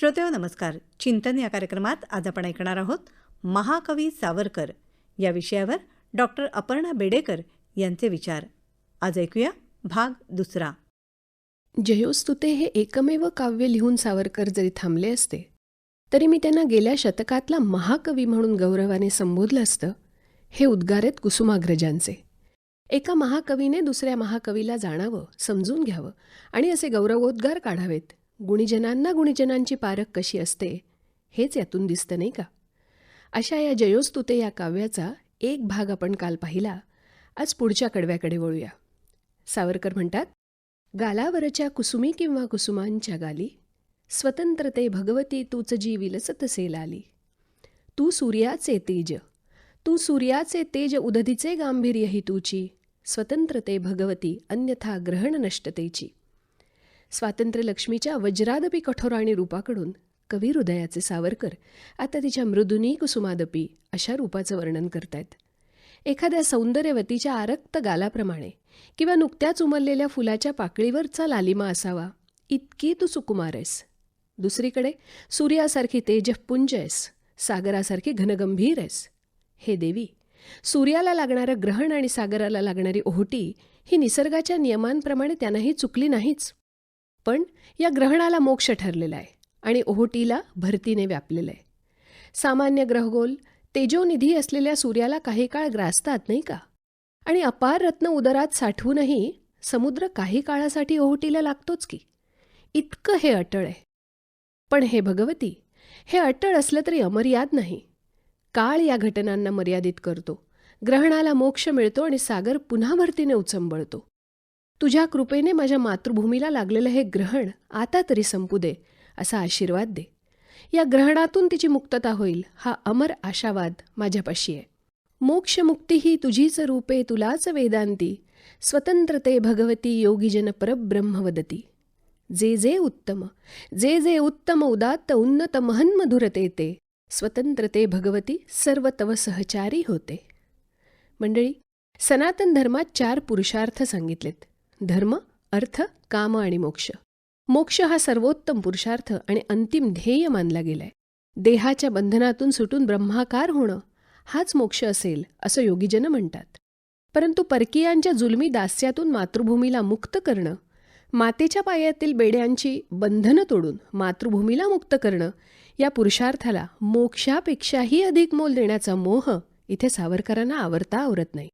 श्रोतेव हो, नमस्कार. चिंतन या कार्यक्रमात आज आपण ऐकणार आहोत महाकवी सावरकर. या विषयावर डॉक्टर अपर्णा बेडेकर यांचे विचार. आज ऐकूया भाग दुसरा. जयोस्तुते हे एकमेव काव्य लिहून सावरकर जरी थांबले असते तरी मी त्यांना गेल्या शतकातला महाकवी म्हणून गौरवाने संबोधलं असतं हे उद्गार आहेत कुसुमाग्रजांचे. एका महाकवीने दुसऱ्या महाकवीला जाणावं समजून घ्यावं आणि असे गौरवोद्गार काढावेत. गुणीजनांना गुणीजनांची पारख कशी असते हेच यातून दिसतं नाही का? अशा या जयोस्तुते या काव्याचा एक भाग आपण काल पाहिला. आज पुढच्या कडव्याकडे वळूया. सावरकर म्हणतात गालावरच्या कुसुमी किंवा कुसुमांच्या गाली स्वतंत्रते भगवती तूच जी विलसतसे लाली. तू सूर्याचे तेज तू सूर्याचे तेज उदधीचे गांभीर्य ही तुची स्वतंत्रते भगवती अन्यथा ग्रहण नष्टतेची स्वातंत्र्यलक्ष्मीच्या वज्रादपी कठोराणी रूपाकडून कवी हृदयाचे सावरकर आता तिच्या मृदुनी कुसुमादपी अशा रूपाचं वर्णन करतायत. एखाद्या सौंदर्यवतीच्या आरक्त गालाप्रमाणे किंवा नुकत्याच उमललेल्या फुलाच्या पाकळीवरचा लालिमा असावा इतकी तू सुकुमार आहेस. दुसरीकडे सूर्यासारखी तेजपुंज आहेस सागरासारखी घनगंभीर आहेस. हे देवी सूर्याला लागणारं ग्रहण आणि सागराला लागणारी ओहोटी ही निसर्गाच्या नियमांप्रमाणे त्यांनाही चुकली नाहीच. पण या ग्रहणाला मोक्ष ठरलेला आहे आणि ओहोटीला भरतीने व्यापलेलं आहे. सामान्य ग्रहगोल तेजोनिधी असलेल्या सूर्याला काही काळ ग्रासतात नाही का? आणि अपार रत्न उदरात साठवूनही समुद्र काही काळासाठी ओहोटीला लागतोच की. इतकं हे अटळ आहे. पण हे भगवती हे अटळ असलं तरी अमर्याद नाही. काळ या घटनांना मर्यादित करतो. ग्रहणाला मोक्ष मिळतो आणि सागर पुन्हा भरतीने उचंबळतो. तुझ्या कृपेने माझ्या मातृभूमीला लागलेलं हे ग्रहण आता तरी संपू दे असा आशीर्वाद दे. या ग्रहणातून तिची मुक्तता होईल हा अमर आशावाद माझ्यापाशी आहे. मोक्षमुक्ती ही तुझीच रूपे तुलाच वेदांती. स्वतंत्रते भगवती योगीजन परब्रह्म वदती जे जे उत्तम जे जे उत्तम उदात्त उन्नत महन्मधुरते ते स्वतंत्रते भगवती सर्व तव सहचारी होते. मंडळी सनातन धर्मात चार पुरुषार्थ सांगितलेत. धर्म अर्थ काम आणि मोक्ष. मोक्ष हा सर्वोत्तम पुरुषार्थ आणि अंतिम ध्येय मानला गेलाय. देहाच्या बंधनातून सुटून ब्रह्माकार होणं हाच मोक्ष असेल असं योगीजन म्हणतात. परंतु परकीयांच्या जुलमी दास्यातून मातृभूमीला मुक्त करणं मातेच्या पायातील बेड्यांची बंधनं तोडून मातृभूमीला मुक्त करणं या पुरुषार्थाला मोक्षापेक्षाही अधिक मोल देण्याचा मोह इथे सावरकरांना आवरता आवरत नाही.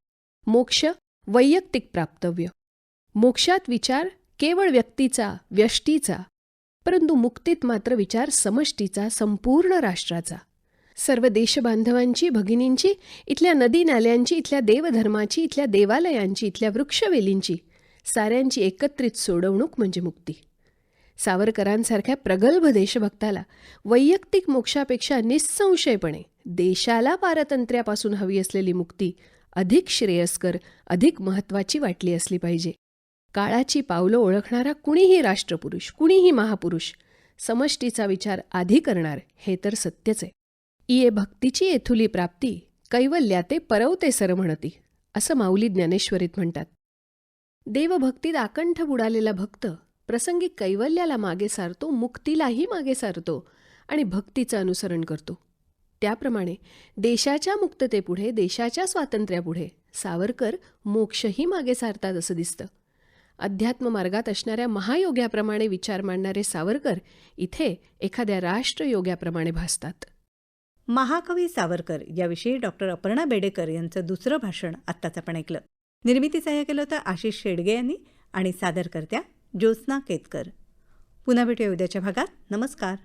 मोक्ष वैयक्तिक प्राप्तव्य. मोक्षात विचार केवळ व्यक्तीचा व्यष्टीचा परंतु मुक्तीत मात्र विचार समष्टीचा संपूर्ण राष्ट्राचा. सर्व देशबांधवांची भगिनींची इथल्या नदी नाल्यांची इथल्या देवधर्माची इथल्या देवालयांची इथल्या वृक्षवेलींची साऱ्यांची एकत्रित सोडवणूक म्हणजे मुक्ती. सावरकरांसारख्या प्रगल्भ देशभक्ताला वैयक्तिक मोक्षापेक्षा निःसंशयपणे देशाला पारतंत्र्यापासून हवी असलेली मुक्ती अधिक श्रेयस्कर अधिक महत्त्वाची वाटली असली पाहिजे. काळाची पावलं ओळखणारा कुणीही राष्ट्रपुरुष कुणीही महापुरुष समष्टीचा विचार आधी करणार हे तर सत्यच आहे. इये भक्तीची येथुली प्राप्ती कैवल्याते परवते सर म्हणती असं माऊली ज्ञानेश्वरीत म्हणतात. देवभक्तीत आकंठ बुडालेला भक्त प्रसंगी कैवल्याला मागे सारतो मुक्तीलाही मागे सारतो आणि भक्तीचं अनुसरण करतो. त्याप्रमाणे देशाच्या मुक्ततेपुढे देशाच्या स्वातंत्र्यापुढे सावरकर मोक्षही मागे सारतात असं दिसतं. अध्यात्म मार्गात असणाऱ्या महायोग्याप्रमाणे विचार मांडणारे सावरकर इथे एखाद्या राष्ट्रयोग्याप्रमाणे भासतात. महाकवी सावरकर याविषयी डॉक्टर अपर्णा बेडेकर यांचं दुसरं भाषण आत्ताच आपण ऐकलं. निर्मिती सहाय्य केलं होतं आशिष शेडगे यांनी आणि सादरकर्त्या ज्योत्स्ना केतकर. पुन्हा भेटूया उद्याच्या भागात. नमस्कार.